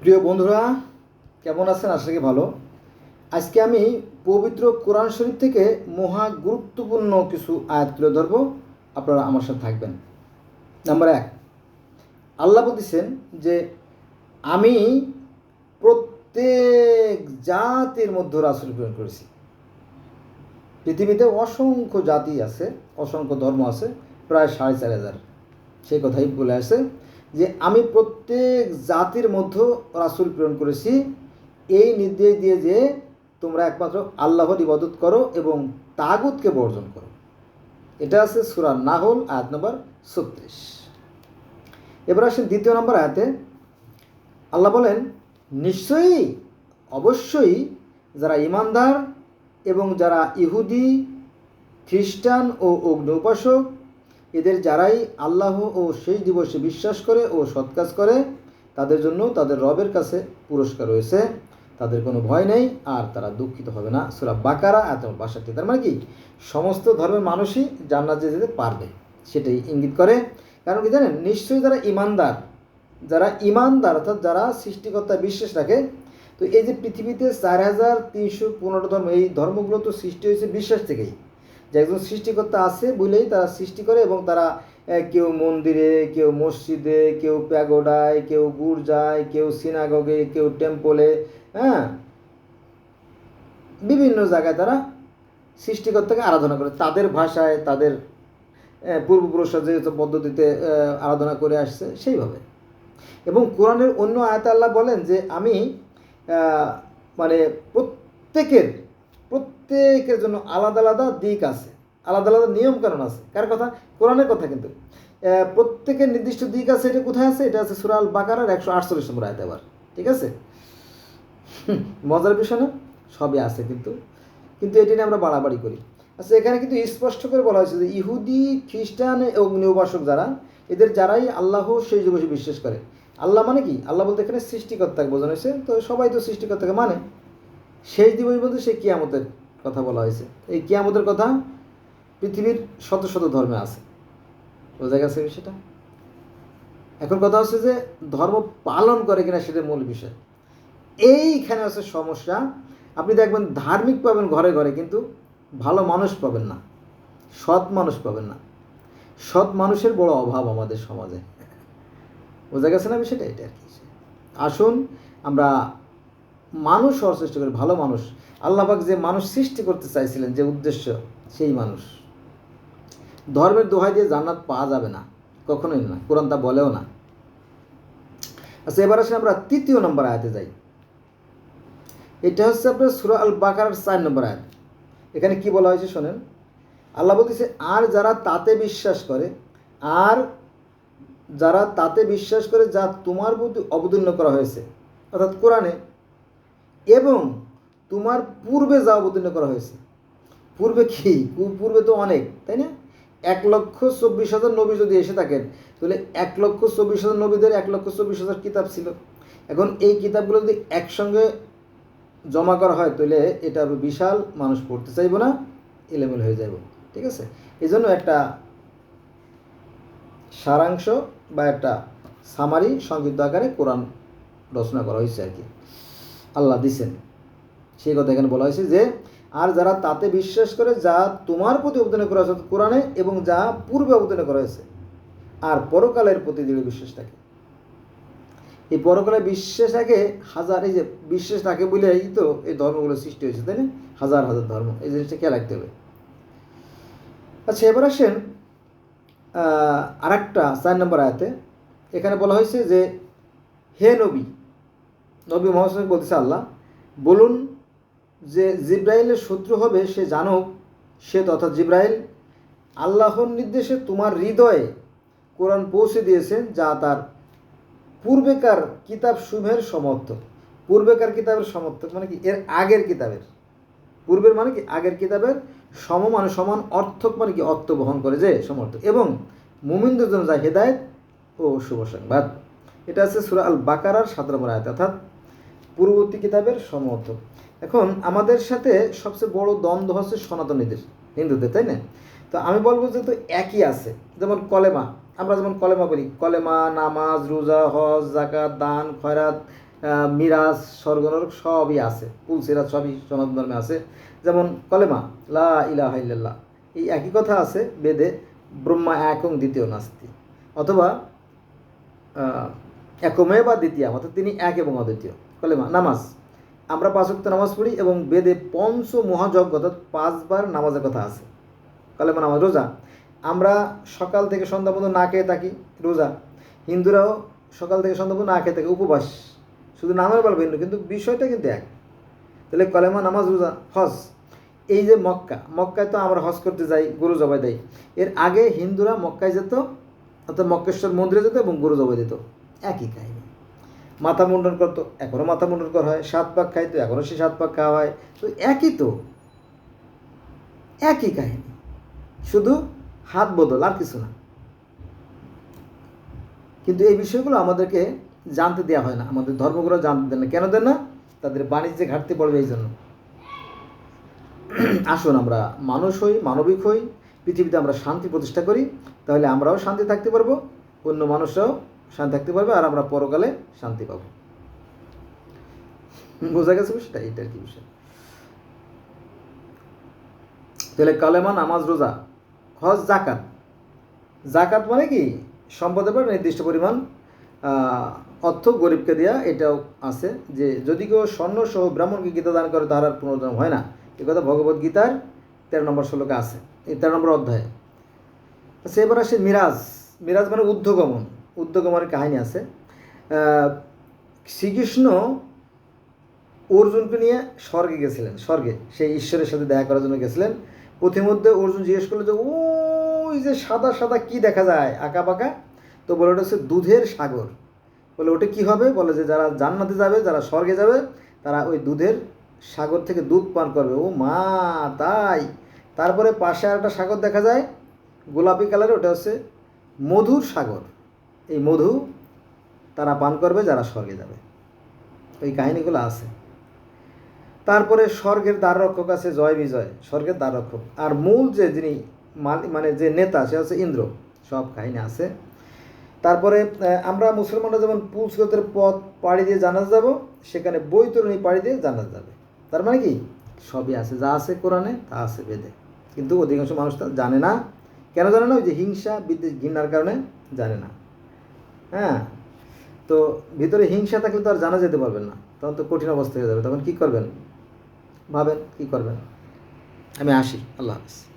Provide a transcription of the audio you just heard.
প্রিয় বন্ধুরা, কেমন আছেন? আশা করি ভালো। আজকে আমি পবিত্র কোরআন শরীফ থেকে মহা গুরুত্বপূর্ণ কিছু আয়াত তুলে ধরবো। আপনারা আমার সাথে থাকবেন। নাম্বার এক, আল্লাহ বলতেছেন যে, আমি প্রত্যেক জাতির মধ্যে রাসুল প্রেরণ করেছি। পৃথিবীতে অসংখ্য জাতি আছে, অসংখ্য ধর্ম আছে, প্রায় সাড়ে চার হাজার। সেই কথাই বলে আসে যে আমি প্রত্যেক জাতির মধ্যে রাসুল প্রেরণ করেছি, এই নির্দেশ দিয়ে যে তোমরা একমাত্র আল্লাহর ইবাদত করো এবং তাগুতকে বর্জন করো। এটা আছে সুরা নাহল, আয়াত নম্বর ছত্রিশ। এবার আসেন দ্বিতীয় নম্বর আয়াতে। আল্লাহ বলেন, নিশ্চয়ই, অবশ্যই যারা ইমানদার এবং যারা ইহুদি, খ্রিস্টান ও অগ্নি উপাসক এদের যারাই আল্লাহ ও সেই দিবসে বিশ্বাস করে ও সৎকাজ করে, তাদের জন্য তাদের রবের কাছে পুরস্কার রয়েছে। তাদের কোনো ভয় নেই, আর তারা দুঃখিত হবে না। সুরা বাকারা এত বাসাটি তার মানে কি? সমস্ত ধর্মের মানুষই জান্নাতে যেতে পারবে। সেটাই ইঙ্গিত করে। কারণ কি জানেন? নিশ্চয়ই যারা ইমানদার যারা ইমানদার, অর্থাৎ যারা সৃষ্টিকর্তা বিশ্বাস রাখে, তো এই যে পৃথিবীতে চার হাজার তিনশো পনেরো ধর্ম, এই ধর্মগুলো তো সৃষ্টি হয়েছে বিশ্বাস থেকেই। যে একজন সৃষ্টিকর্তা আছে বলেই তারা সৃষ্টি করে এবং তারা কেউ মন্দিরে, কেউ মসজিদে, কেউ প্যাগোডায়, কেউ গুরজায়, কেউ সিনাগগে, কেউ টেম্পলে হ্যাঁ? বিভিন্ন জায়গায় তারা সৃষ্টিকর্তাকে আরাধনা করে। তাদের ভাষায়, তাদের পূর্বপুরুষরা যে পদ্ধতিতে আরাধনা করে আসছে, সেইভাবে। এবং কোরআনের অন্য আয়াত আল্লাহ বলেন যে, আমি মানে প্রত্যেকের প্রত্যেকের জন্য আলাদা আলাদা দিক আছে, আলাদা আলাদা নিয়ম কারণ আছে। কার কথা? কোরআনের কথা কিন্তু। প্রত্যেকের নির্দিষ্ট দিক আছে, এটা কোথায় আছে? এটা আছে সুরাল বাকারার একশো আটচল্লিশ নম্বর আয়াত আবার, ঠিক আছে? মজার বিষয় না? সবই আছে কিন্তু। কিন্তু এটি নিয়ে আমরা বাড়াবাড়ি করি। আচ্ছা এখানে কিন্তু স্পষ্ট করে বলা হয়েছে যে ইহুদি, খ্রিস্টান অগ্নি উপাসক যারা, এদের যারাই আল্লাহ সেই যুগে বিশ্বাস করে। আল্লাহ মানে কি? আল্লাহ বলতে এখানে সৃষ্টিকর্তাকে বোঝানো হয়েছে। তো সবাই তো সৃষ্টিকর্তাকে মানে। শেষ দিবস বলতে সে কিয়ামতের কথা বলা হয়েছে। এই কিয়ামতের কথা পৃথিবীর শত শত ধর্মে আছে। বোঝা গেছে বিষয়টা? এখন কথা হচ্ছে যে ধর্ম পালন করে কিনা সেটা মূল বিষয়। এইখানে আছে সমস্যা। আপনি দেখবেন ধার্মিক পাবেন ঘরে ঘরে, কিন্তু ভালো মানুষ পাবেন না। সৎ মানুষ পাবেন না। সৎ মানুষের বড় অভাব আমাদের সমাজে। বোঝা গেছে না বিষয়টা? এটা আর কি। আসুন, আমরা মানুষ হওয়ার চেষ্টা করি, ভালো মানুষ। আল্লাহবাক যে মানুষ সৃষ্টি করতে চাইছিলেন, যে উদ্দেশ্য, সেই মানুষ। ধর্মের দোহাই দিয়ে জান্নাত পাওয়া যাবে না, কখনোই না, কোরআন তা বলেও না। আচ্ছা এবার আসলে আমরা তৃতীয় নম্বর আয়াতে যাই। এটা হচ্ছে আপনার সুরা আল বাকার চার নম্বর আয়াত। এখানে কি বলা হয়েছে শোনেন? আল্লাহ বলতেছে, আর যারা তাতে বিশ্বাস করে, আর যারা তাতে বিশ্বাস করে যা তোমার প্রতি অবতীর্ণ করা হয়েছে। অর্থাৎ কোরআনে, এবং তোমার পূর্বে যা অবতীর্ণ করা হয়েছে। পূর্বে কি? পূর্বে তো অনেক, তাই না? এক লক্ষ চব্বিশ হাজার নবী যদি এসে থাকেন, তাহলে এক লক্ষ চব্বিশ হাজার নবীদের এক লক্ষ চব্বিশ হাজার কিতাব ছিল। এখন এই কিতাবগুলো যদি একসঙ্গে জমা করা হয়, তাহলে এটা বিশাল মানুষ পড়তে চাইব না, এলেমেল হয়ে যাব ঠিক আছে? এই জন্য একটা সারাংশ বা একটা সামারি সংক্ষিপ্ত আকারে কোরআন রচনা করা হয়েছে আর কি। আল্লাহ দিছেন। সেই কথা এখানে বলা হয়েছে যে, আর যারা তাতে বিশ্বাস করে যা তোমার প্রতি অবদান করা হয়েছে কোরআনে এবং যা পূর্বে অবদান করা হয়েছে, আর পরকালের প্রতি দৃঢ় বিশ্বাস থাকে। এই পরকালে বিশ্বাস থাকে হাজার, এই যে বিশ্বাস থাকে বলেই তো এই ধর্মগুলো সৃষ্টি হয়েছে, তাই না? হাজার হাজার ধর্ম, এই জিনিসটা খেয়াল রাখতে হবে। আচ্ছা এবার আসেন আর একটা চার নম্বর আয়াতে। এখানে বলা হয়েছে যে, হে নবী নবী মোহাম্মদ বলতেছে আল্লাহ বলুন যে জিব্রাইলের শত্রু হবে, সে জানুক, সে তথা জিব্রাইল আল্লাহর নির্দেশে তোমার হৃদয়ে কোরআন পৌঁছে দিয়েছেন, যা তার পূর্বেকার কিতাব শুভের সমর্থক। পূর্বেকার কিতাবের সমর্থক মানে কি? এর আগের কিতাবের। পূর্বের মানে কি? আগের কিতাবের সম মানে সমান অর্থক মানে কি? অর্থ বহন করে যে সমর্থক। এবং মুমিনদের জন্য যা হেদায়ত ও শুভ সংবাদ। এটা আছে সুরা আল বাকারার সাত নম্বর আয়াত, অর্থাৎ পূর্ববর্তী কিতাবের সমর্থক। এখন আমাদের সাথে সবচেয়ে বড় দ্বন্দ্ব হচ্ছে সনাতনীদের, হিন্দুদের, তাই না? তো আমি বলব যে তো একই আছে। যেমন কলেমা, আমরা যেমন কলেমা বলি, কলেমা, নামাজ, রোজা, হজ জাকাত দান, খয়রাত মিরাজ, স্বর্গনরক সবই আছে পুলসিরাজ সবই সনাতন ধর্মে আছে। যেমন কলেমা, লা ইলাহা ইল্লাল্লাহ, এই একই কথা আছে, বেদে ব্রহ্মা একং দ্বিতীয় নাস্তি, অথবা একমে বা দ্বিতীয়, অর্থাৎ তিনি এক এবং অদ্বিতীয়। কলেমা, নামাজ। আমরা পাঁচ ওয়াক্ত নামাজ পড়ি এবং বেদে পঞ্চ মহাযজ্ঞ অর্থাৎ পাঁচবার নামাজের কথা আছে। কলেমা নামাজ, রোজা। আমরা সকাল থেকে সন্ধ্যা পর্যন্ত না খেয়ে থাকি, রোজা। হিন্দুরাও সকাল থেকে সন্ধ্যা পর্যন্ত না খেয়ে থাকে, উপবাস। শুধু নামের বল ভিন্ন কিন্তু বিষয়টা কিন্তু এক। তাহলে কলেমা নামাজ, রোজা, হজ, এই যে মক্কা, মক্কায় তো আমরা হজ করতে যাই, গরু জবাই দেয় এর আগে হিন্দুরা মক্কায় যেত, অর্থাৎ মক্কেশ্বর মন্দিরে যেত এবং গরু জবাই দিত। একই কাহিনী। মাথা মুন্ডন করতো এখনও মাথা মুন্ডন করা হয়, সাত পাক খাইতো এখনও সে সাত পাক খাওয়া হয়। তো একই তো, একই কাহিনী। শুধু হাত বদল, আর কিছু না। কিন্তু এই বিষয়গুলো আমাদেরকে জানতে দেওয়া হয় না, আমাদের ধর্মগুলো জানতে দেন না। কেন দেন না? তাদের বাণিজ্যে ঘাটতি পড়বে এই জন্য। আসুন আমরা মানুষ হই, মানবিক হই, পৃথিবীতে আমরা শান্তি প্রতিষ্ঠা করি, তাহলে আমরাও শান্তি থাকতে পারব, অন্য মানুষরাও শান্তি থাকতে পারবে আর আমরা পরকালে শান্তি পাবো। বোঝা গেছে বিষয়টা? এইটার কি বিষয়? তাহলে কালেমা, নামাজ, রোজা, হজ জাকাত জাকাত মানে কি? সম্পদের পর নির্দিষ্ট পরিমাণ অর্থ গরিবকে দেওয়া এটাও আছে যে যদি কেউ স্বর্ণ সহ ব্রাহ্মণকে গীতা দান করে, তাহার আর পুনর্জন্ম হয় না। এ কথা ভগবত গীতার তেরো নম্বর শ্লোকে আছে, এই তেরো নম্বর অধ্যায়ে। আচ্ছা এবার আসে মিরাজ। মিরাজ মানে ঊর্ধ্বগমন। ঊর্ধ্বগমনের কাহিনী আছে। শ্রীকৃষ্ণ অর্জুনকে নিয়ে স্বর্গে গেছিলেন, স্বর্গে। সেই ঈশ্বরের সাথে দেখা করার জন্য গেছিলেন। পথিমধ্যে অর্জুন জিজ্ঞেস করল যে, ওই যে সাদা সাদা কি দেখা যায়? আঁকা পাকা তো বলে, ওটা হচ্ছে দুধের সাগর। বলে, ওটা কি হবে? বলে যে, যারা জান্নাতে যাবে, যারা স্বর্গে যাবে, তারা ওই দুধের সাগর থেকে দুধ পান করবে। ও মা, তাই? তারপরে পাশে আর একটা সাগর দেখা যায়, গোলাপি কালারের, ওটা হচ্ছে মধুর সাগর। এই মধু তারা পান করবে, যারা স্বর্গে যাবে। ওই কাহিনীগুলো আছে। তারপরে স্বর্গের দ্বাররক্ষক আছে জয় বিজয়, স্বর্গের দ্বাররক্ষক। আর মূল যে যিনি মানে যে নেতা, সে হচ্ছে ইন্দ্র। সব কাহিনী আছে। তারপরে আমরা মুসলমানরা যেমন পুলসগতের পথ পাড়ি দিয়ে জানাজ যাব, সেখানে বৈতরণী পাড়ি দিয়ে জানাজ যাবে। তার মানে কি? সবই আছে, যা আছে কোরআনে, তা আছে বেদে। কিন্তু অধিকাংশ মানুষ তা জানে না। কেন জানে না? ওই যে হিংসা, বিদ্বেষ, ঘৃণার কারণে জানে না। হ্যাঁ? তো ভিতরে হিংসা থাকলে তো আর জানা যেতে পারবেন না। তখন তো কঠিন অবস্থা হয়ে যাবে। তখন কী করবেন? ভাবেন, কী করবেন? আমি আসি। আল্লাহ হাফিজ।